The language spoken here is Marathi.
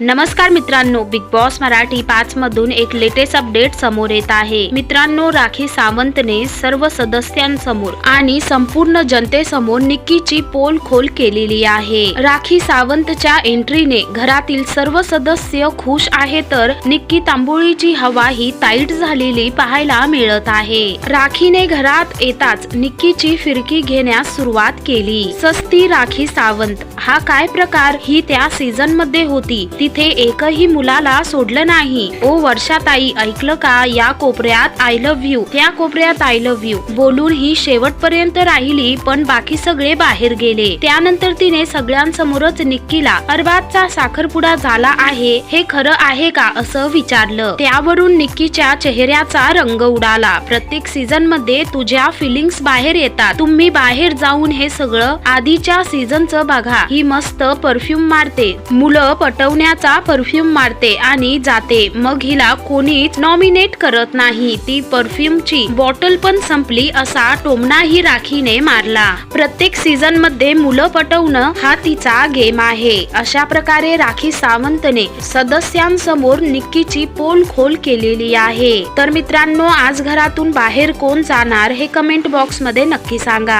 नमस्कार मित्रांनो बिग बॉस मराठी पाच मधून एक लेटेस्ट अपडेट समोर येत आहे. मित्रांनो राखी सावंतने सर्व सदस्यांसमोर आणि संपूर्ण जनतेसमोर निक्कीची पोल खोल केलेली आहे. राखी सावंतच्या एंट्रीने घरातील सर्व सदस्य खुश आहे तर निक्की तांबोळीची हवा ही टाईट झालेली पाहायला मिळत आहे. राखीने घरात येताच निक्कीची फिरकी घेण्यास सुरुवात केली. सस्ती राखी सावंत हा काय प्रकार? ही त्या सीझनमध्ये होती. तिथे एकही मुलाला सोडलं नाही. ओ वर्षाताई ऐकलं का? या कोपऱ्यात आय लव्ह यू त्या कोपऱ्यात आय लव्ह यू बोलून ही शेवटपर्यंत राहिली पण बाकी सगळे बाहेर गेले. त्यानंतर तिने सगळ्यांसमोरच निक्कीला अरबाजचा साखरपुडा झाला आहे. हे खरं आहे का? असं विचारलं. त्यावरून निक्कीच्या चेहऱ्याचा रंग उडाला. प्रत्येक सीझनमध्ये तुझ्या फिलिंग्स बाहेर येतात. तुम्ही बाहेर जाऊन हे सगळं आधीच्या सीझनचं बघा. ही मस्त परफ्यूम मारते. मुलं पटवण्याचा परफ्यूम मारते आणि जाते. मग हिला कोणीच नॉमिनेट करत नाही. ती परफ्यूमची बॉटल पण संपली असा टोमणाही राखीने मारला. प्रत्येक सीझनमध्ये मुलं पटवणं हा तिचा गेम आहे. अशा प्रकारे राखी सावंतने सदस्यांसमोर निक्कीची पोल खोल केलेली आहे. तर मित्रांनो आज घरातून बाहेर कोण जाणार हे कमेंट बॉक्समध्ये नक्की सांगा.